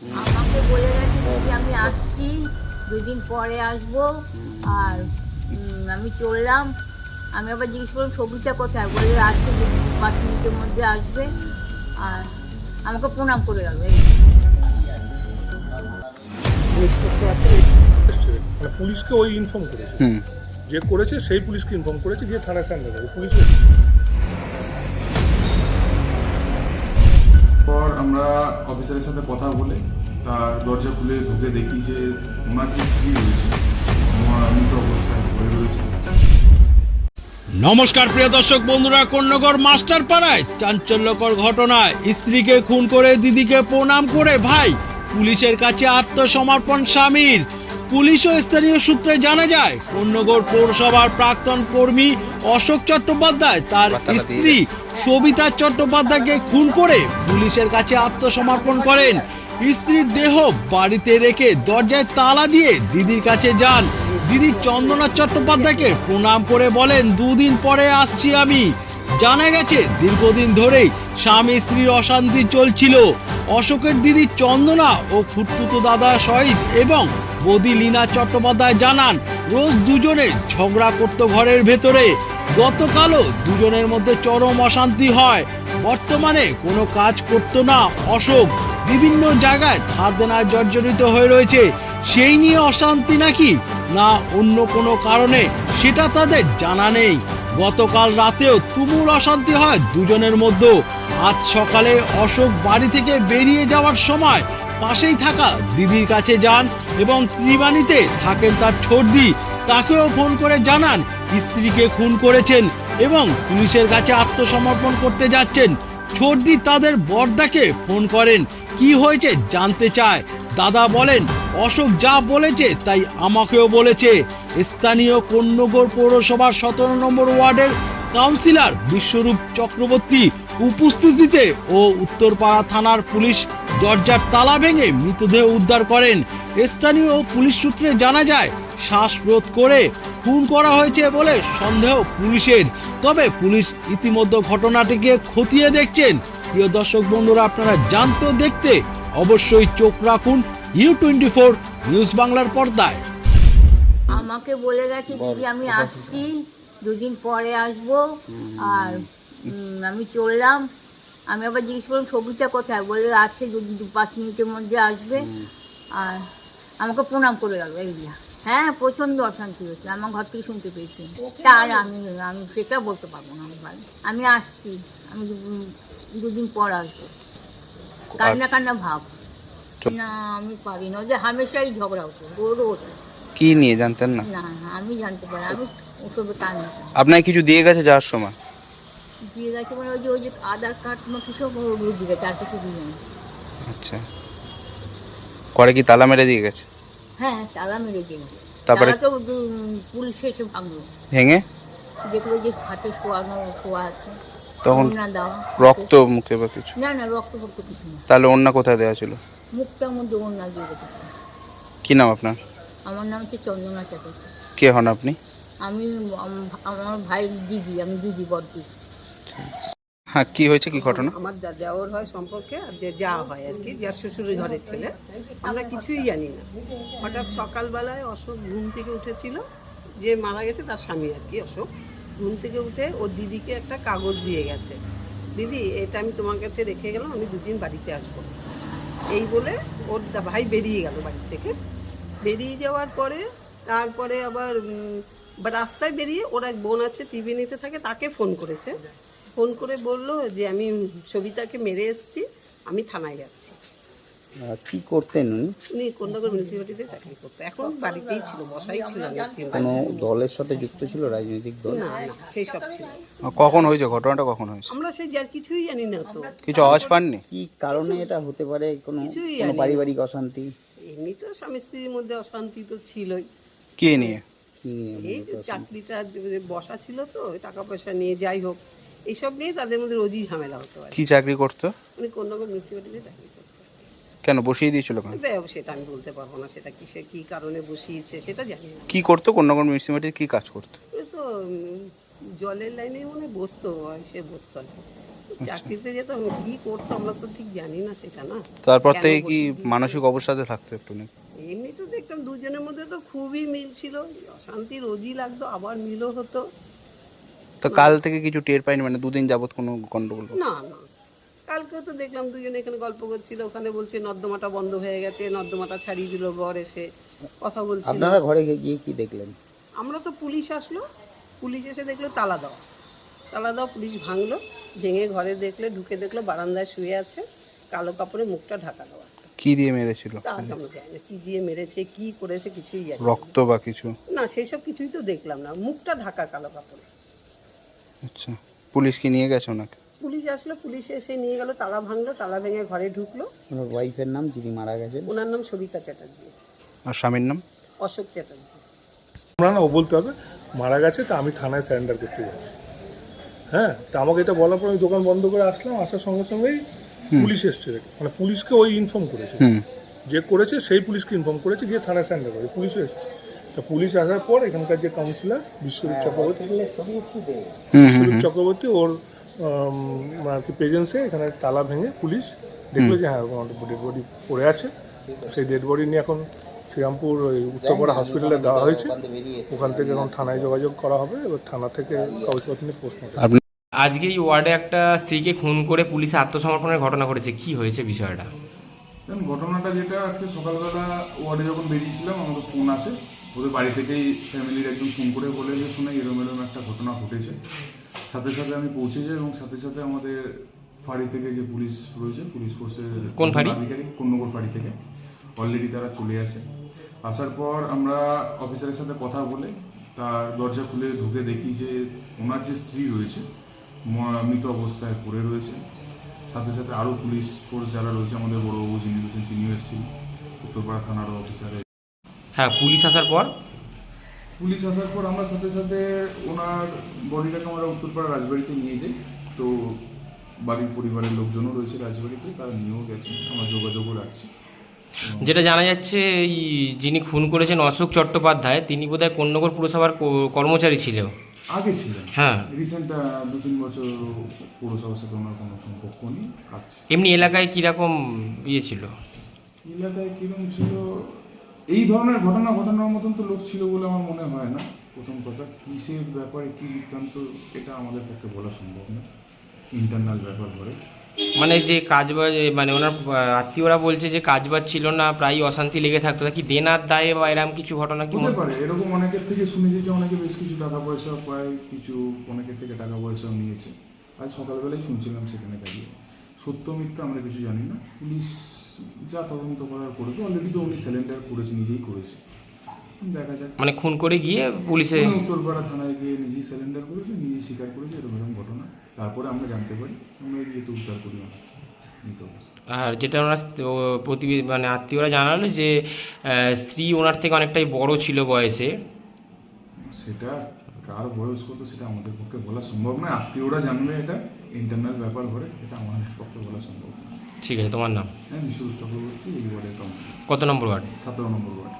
আমাকে বলে গেছে দিদি আমি আসছি দুদিন পরে আসব। আর আমি চললাম। আমি আবার জিজ্ঞেস করলাম ছবিটা কোথায়? বলে আসছে পাঁচ মিনিটের মধ্যে আসবে। আর আমাকে প্রণাম করে গেল। এই জিনিসপত্র আছে। মানে পুলিশকে ওই ইনফর্ম করেছে। হুম। যে করেছে সেই পুলিশকে ইনফর্ম করেছে গিয়ে থানায় স্যান্ডার করে পুলিশ আমরা অফিসারের সাথে কথা বলে তার দরজা খুলে ঢুকে দেখি যে ওনার যে রয়েছে মৃত অবস্থায় রয়েছে। নমস্কার প্রিয় দর্শক বন্ধুরা, কন্যগর মাস্টার পাড়ায় চাঞ্চল্যকর ঘটনায় স্ত্রীকে খুন করে দিদিকে প্রণাম করে ভাই পুলিশের কাছে আত্মসমর্পণ স্বামীর। পুলিশ ও স্থানীয় সূত্রে জানা যায় কন্যগর পৌরসভার প্রাক্তন কর্মী অশোক চট্টোপাধ্যায় তার স্ত্রী সবিতা চট্টোপাধ্যায়কে খুন করে পুলিশের কাছে আত্মসমর্পণ করেন। স্ত্রীর দেহ বাড়িতে রেখে দরজায় তালা দিয়ে দিদির কাছে যান। দিদি চন্দনা চট্টোপাধ্যায়কে প্রণাম করে বলেন দুদিন পরে আসছি আমি। জানা গেছে দীর্ঘদিন ধরেই স্বামী স্ত্রীর অশান্তি চলছিল। অশোকের দিদি চন্দনা ও খুঁটতুতো দাদা শহীদ এবং বদি লীনা চট্টোপাধ্যায় জানান, রোজ দুজনে ঝগড়া করতো ঘরের ভেতরে। গতকালও দুজনের মধ্যে চরম অশান্তি হয়। বর্তমানে কোনো কাজ করতো না, অশোক। বিভিন্ন জায়গায় ধার দেনায় জর্জরিত হয়ে রয়েছে। সেই নিয়ে অশান্তি নাকি? না অন্য কোনো কারণে? সেটা তাদের জানা নেই। গতকাল রাতেও তুমুল অশান্তি হয় দুজনের মধ্যে আজ সকালে অশোক বাড়ি থেকে বেরিয়ে যাওয়ার সময় পাশেই থাকা দিদির কাছে যান এবং ত্রিবাণীতে থাকেন তার ছর্দি তাকেও ফোন করে জানান, স্ত্রীকে খুন করেছেন এবং পুলিশের কাছে আত্মসমর্পণ করতে যাচ্ছেন। ছর্দি তাদের বর্দাকে ফোন করেন, কি হয়েছে জানতে চায় দাদা বলেন, অশোক যা বলেছে তাই আমাকেও বলেছে। স্থানীয় কন্যগর পৌরসভার সতেরো নম্বর ওয়ার্ডের কাউন্সিলর বিশ্বরূপ চক্রবর্তী উপস্থিতিতে ও উত্তরপাড়া থানার পুলিশ দরজার তালা ভেঙে মৃতদেহ উদ্ধার করেন। স্থানীয় পুলিশ সূত্রে জানা যায়, শ্বাসরোধ করে খুন করা হয়েছে বলে সন্দেহ পুলিশের। তবে পুলিশ ইতিমধ্যে ঘটনাটিকে খতিয়ে দেখছেন। প্রিয় দর্শক বন্ধুরা, আপনারা জানতে দেখতে অবশ্যই চোখ রাখুন ইউ টোয়েন্টি ফোর নিউজ বাংলার পর্দায়। আমাকে বলে গেছে আমি আসছি। দুদিন পরে আসব আর আমি চললাম। আমি আবার জিজ্ঞেস করলাম ছবিটা কোথায়? বলে আসছে দু দু পাঁচ মিনিটের মধ্যে আসবে। আর আমাকে প্রণাম করে গেল এইগুলা হ্যাঁ প্রচণ্ড অশান্তি হচ্ছে আমার ঘর থেকে শুনতে পেয়েছি। তার আমি আমি সেটা বলতে পারব না আমি ভালো আমি আসছি আমি দু- দুদিন পর আসব। কান্না কান্না ভাব। না আমি পারি না। যে হামেশাই ঝগড়া হতো রোজ কি নিয়ে জানতেন না? না আমি জানতে পারি আমি আপনাকে কিছু দিয়ে গেছে যাওয়ার সময়? দিয়ে গেছে মানে ওই যে ওই যে আধার কার্ড না কিছু ওগুলো দিয়ে গেছে আর কিছু দিয়ে আচ্ছা। করে কি তালা মেরে দিয়ে গেছে? হ্যাঁ তালা মেরে দিয়ে গেছে। তারপরে? তো দু- পুলিশ এসে ভাঙলো। ভেঙে? যে খাটে শোয়ানো শোয়া আছে। তখন রক্ত মুখে বা কিছু? না না রক্ত ফক্ত কিছু না। তাহলে অন্য কোথায় দেওয়া ছিল? মুখটার মধ্যে ওড়না দিয়ে গেছে কি নাম আপনার? আমার নাম হচ্ছে চন্দনা চ্যাটার্জি। কে হন আপনি? আমি আমার ভাই দিদি আমি দিদি বদ্দি হ্যাঁ কি হয়েছে কি ঘটনা? আমার দা- দেওর হয় সম্পর্কে আর যে যা হয় আর কি যার শ্বশুরের ঘরের ছেলে আমরা কিছুই জানি না। হঠাৎ সকালবেলায় অশোক ঘুম থেকে উঠেছিল যে মারা গেছে তার স্বামী আর কি অশোক। ঘুম থেকে উঠে ওর দিদিকে একটা কাগজ দিয়ে গেছে। দিদি এটা আমি তোমার কাছে রেখে গেলাম আমি দুদিন বাড়িতে আসব। এই বলে ওর ভাই বেরিয়ে গেল বাড়ি থেকে। বেরিয়ে যাওয়ার পরে তারপরে আবার বা রাস্তায় বেরিয়ে ওর এক বোন আছে ত্রিবেণীতে থাকে তাকে ফোন করেছে। ফোন করে বলল যে আমি সবিতাকে মেরে এসেছি আমি থানায় যাচ্ছি। কি করতেন উনি? উনি কন্যাগর মিউনিসিপ্যালিটিতে চাকরি করতো এখন বাড়িতেই ছিল বসাই ছিল না কোনো দলের সাথে যুক্ত ছিল রাজনৈতিক দল? না না সেই সব ছিল। কখন হয়েছে? ঘটনাটা কখন হয়েছে? আমরা সেই যার কিছুই জানি না তো। কিছু আওয়াজ পাননি? কি কারণে এটা হতে পারে? কোনো কিছুই কোনো জানি পারিবারিক অশান্তি? এমনি তো স্বামী স্ত্রীর মধ্যে অশান্তি তো ছিলই। কে নিয়ে? কি নিয়ে এই যে চাকরিটা যে বসা ছিল তো টাকা পয়সা নিয়ে যাই হোক এইসব নিয়ে তাদের মধ্যে রোজই ঝামেলা হতে পারে কি। চাকরি করতো? উনি কন্যাগর মিউনিসিপ্যালিটিতে চাকরি করতো। কেন বসিয়ে দিয়েছিল কেন? দেখ, সেটা আমি বলতে পারব না সেটা কিসে কি কারণে বসিয়েছে সেটা জানি না। কি করতো? কন্যাগর মিউনিসিপালিটি কি কাজ করতো? ওই তো উম, জলের লাইনে মনে হয় বসতো সে বসতো না চাকরিতে যেত কি করতো আমরা তো ঠিক জানি না সেটা না। তারপর কেন থেকে কি মানসিক অবসাদে থাকতো একটু নাকি? এমনি তো দেখতাম দুজনের মধ্যে তো খুবই মিল ছিল। অশান্তি রোজই লাগতো আবার মিলও হতো। তো কাল থেকে কিছু টের পাইনি মানে দুদিন যাবত কোনো গন্ডগোল না না। কালকেও তো দেখলাম দুজনে এখানে গল্প করছিল ওখানে বলছে নর্দমাটা বন্ধ হয়ে গেছে নর্দমাটা ছাড়িয়ে দিল ঘর এসে কথা বলছিল। আপনারা ঘরে গিয়ে কি দেখলেন? আমরা তো পুলিশ আসলো পুলিশ এসে দেখল তালা দাও তালা দাও পুলিশ ভাঙলো ভেঙে ঘরে দেখলে ঢুকে দেখল বারান্দায় শুয়ে আছে কালো কাপড়ে মুখটা ঢাকা দেওয়া। কি দিয়ে মেরেছিল? তা জানি না কি দিয়ে মেরেছে কি করেছে কিছুই জানি না। রক্ত বা কিছু? না সেসব কিছুই তো দেখলাম না। মুখটা ঢাকা কালো কাপড়ে। আচ্ছা পুলিশ কি নিয়ে গেছে ওনাকে? পুলিশ আসলো পুলিশ এসে নিয়ে গেল তালা ভাঙলো তালা ভেঙে ঘরে ঢুকলো। ওনার ওয়াইফের নাম যিনি মারা গেছেন। ওনার নাম সবিতা চ্যাটার্জি। আর স্বামীর নাম? অশোক চ্যাটার্জি। আমরা না ও বলতে হবে মারা গেছে তা আমি থানায় স্যারেন্ডার করতে যাচ্ছি। হ্যাঁ তা আমাকে এটা বলার পর আমি দোকান বন্ধ করে আসলাম আসার সঙ্গে সঙ্গেই পুলিশ এসছে মানে পুলিশকে ওই ইনফর্ম করেছে। যে করেছে সেই পুলিশকে ইনফর্ম করেছে গিয়ে থানায় স্যান্ডার করে পুলিশ এসেছে। তা পুলিশ আসার পর এখানকার যে কাউন্সিলর বিশ্বরূপ চক্রবর্তী হুম বিশ্বরূপ চক্রবর্তী ওর আর কি প্রেজেন্সে এখানে তালা ভেঙে পুলিশ দেখল যে হ্যাঁ ডেড বডি পড়ে আছে। সেই ডেড বডি নিয়ে এখন শ্রীরামপুর ওই উত্তরপাড়া হসপিটালে দেওয়া হয়েছে। ওখান থেকে এখন থানায় যোগাযোগ করা হবে এবার থানা থেকে কাগজপত্র নিয়ে প্রশ্ন আজকে এই ওয়ার্ডে একটা স্ত্রীকে খুন করে পুলিশে আত্মসমর্পণের ঘটনা ঘটেছে। কি হয়েছে বিষয়টা? ঘটনাটা যেটা আজকে সকালবেলা ওয়ার্ডে যখন বেরিয়েছিলাম আমাদের ফোন আসে। ওদের বাড়ি থেকেই ফ্যামিলির একজন ফোন করে বলে যে শুনে এরম এরম একটা ঘটনা ঘটেছে। সাথে সাথে আমি পৌঁছে যাই এবং সাথে সাথে আমাদের ফাঁড়ি থেকে যে পুলিশ রয়েছে পুলিশ ফোর্সের কোন ফাঁড়ি? আধিকারিক কন্যগর ফাঁড়ি থেকে। অলরেডি তারা চলে আসে। আসার পর আমরা অফিসারের সাথে কথা বলে তার দরজা খুলে ঢুকে দেখি যে ওনার যে স্ত্রী রয়েছে মৃত অবস্থায় পড়ে রয়েছে সাথে সাথে আরও পুলিশ ফোর্স যারা রয়েছে আমাদের বড়বাবু যিনি রয়েছেন তিনিও এসেছিলেন উত্তরপাড়া থানারও অফিসারে। হ্যাঁ পুলিশ আসার পর? পুলিশ আসার পর আমরা সাথে সাথে ওনার বডিটাকে আমরা উত্তরপাড়া রাজবাড়িতে নিয়ে যাই। তো বাড়ির পরিবারের লোকজনও রয়েছে রাজবাড়িতে তারা নিয়েও গেছে আমরা যোগাযোগও রাখছি। যেটা জানা যাচ্ছে এই যিনি খুন করেছেন অশোক চট্টোপাধ্যায় তিনি বোধহয় কন্যগর পুরসভার কর্মচারী ছিল আগে ছিলেন হ্যাঁ। রিসেন্ট দু তিন বছর পৌরসভার সাথে ওনার কোনো সম্পর্ক নেই এমনি এলাকায় কীরকম ইয়ে ছিল? এলাকায় কীরকম ছিল এই ধরনের ঘটনা ঘটানোর মতন তো লোক ছিল বলে আমার মনে হয় না। প্রথম কথা কিসের ব্যাপারে কী বৃত্তান্ত এটা আমাদের পক্ষে বলা সম্ভব না। ইন্টারনাল ব্যাপার ধরে। মানে যে কাজবাজ মানে ওনার আত্মীয়রা বলছে যে কাজবাজ ছিল না প্রায় অশান্তি লেগে থাকতো। কি দেনার দায়ে বা এরকম কিছু ঘটনা কি মনে- পারে। এরকম অনেকের থেকে শুনেছি যে অনেকে বেশ কিছু টাকা পয়সা পায় কিছু অনেকের থেকে টাকা পয়সাও নিয়েছে। আজ সকালবেলায় শুনছিলাম সেখানে দাঁড়িয়ে। সত্য মিথ্যা আমরা কিছু জানি না। পুলিশ যা তদন্ত করার করেছে অলরেডি তো উনি সিলিন্ডার করেছে নিজেই করেছে। দেখা যাক। মানে খুন করে গিয়ে পুলিশে উত্তরপাড়া থানায় গিয়ে নিজেই সিলিন্ডার করেছে নিজেই স্বীকার করেছে এরকম ঘটনা। তারপরে আমরা জানতে পারি আমরা গিয়ে তো উদ্ধার করি আমরা। আর যেটা ওনার প্রতিবেদী মানে আত্মীয়রা জানালো যে স্ত্রী ওনার থেকে অনেকটাই বড় ছিল বয়সে। সেটা কার বয়স কত সেটা আমাদের পক্ষে বলা সম্ভব নয়। আত্মীয়রা জানবে এটা ইন্টারনাল ব্যাপার ঘরে এটা আমাদের পক্ষে বলা সম্ভব ঠিক আছে তোমার নাম? হ্যাঁ বিশ্বজিৎ চক্রবর্তী এই ওয়ার্ডের কত নম্বর ওয়ার্ড? সতেরো নম্বর ওয়ার্ড।